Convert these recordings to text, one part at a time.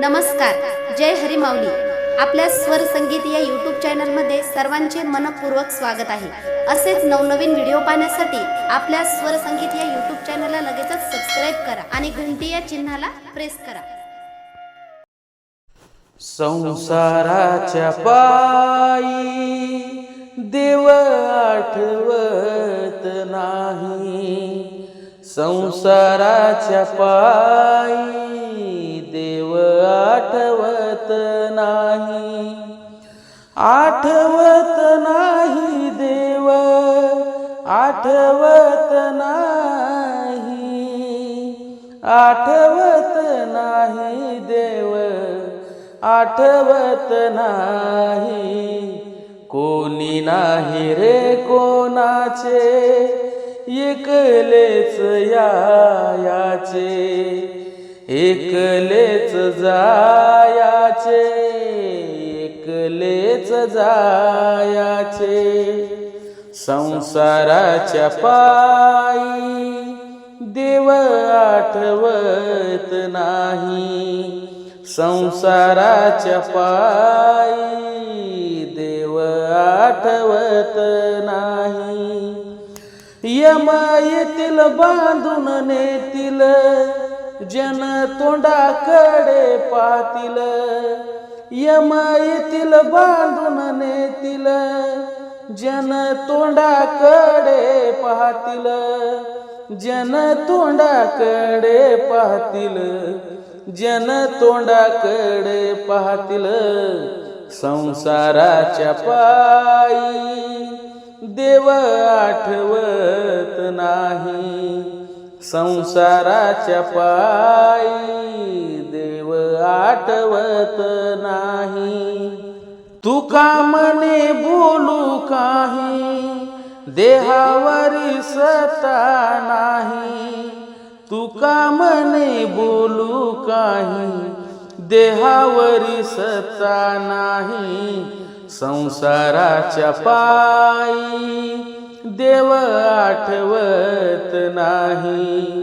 नमस्कार जय हरी आपल्या स्वर संगीत या यूट्यूब चॅनलमध्ये सर्वांचे मनपूर्वक स्वागत आहे. असेच नवनवीन व्हिडिओ पाहण्यासाठी आपल्या स्वर संगीत या यूट्यूब चॅनलला लगेचच सबस्क्राईब करा आणि घंटी या चिन्हाला प्रेस करा. संसाराच्या पायी देव आठवत नाही. संसाराच्या पायी आठवत नाही देव आठवत नाही आठवत नाही देव आठवत नाही. कोणी नाही रे कोणाचे एकलेच याचे एकलेच जायाचे. एकलेच जायाचे संसाराच्या पायी देव आठवत नाही. संसाराच्या पायी देव आठवत नाही. यमायेतील बांधून नेतील जन तोंडाकडे पाहतील. यमा येतील बांधून नेतील. जन तोंडाकडे पाहतील. जन तोंडाकडे पाहतील. जन तोंडाकडे पाहतील. संसाराच्या पायी देव आठवत नाही. संसाराच्या पायी आठवत नाही. तुका मने बोलू काही देहावरी सता नाही. तुका मने बोलू काही देहावरी सता नाही. संसाराच्या पायी देव आठवत नाही.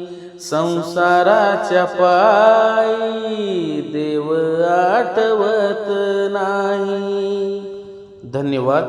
संसाराच्या पायी देव आठवत नाही. धन्यवाद.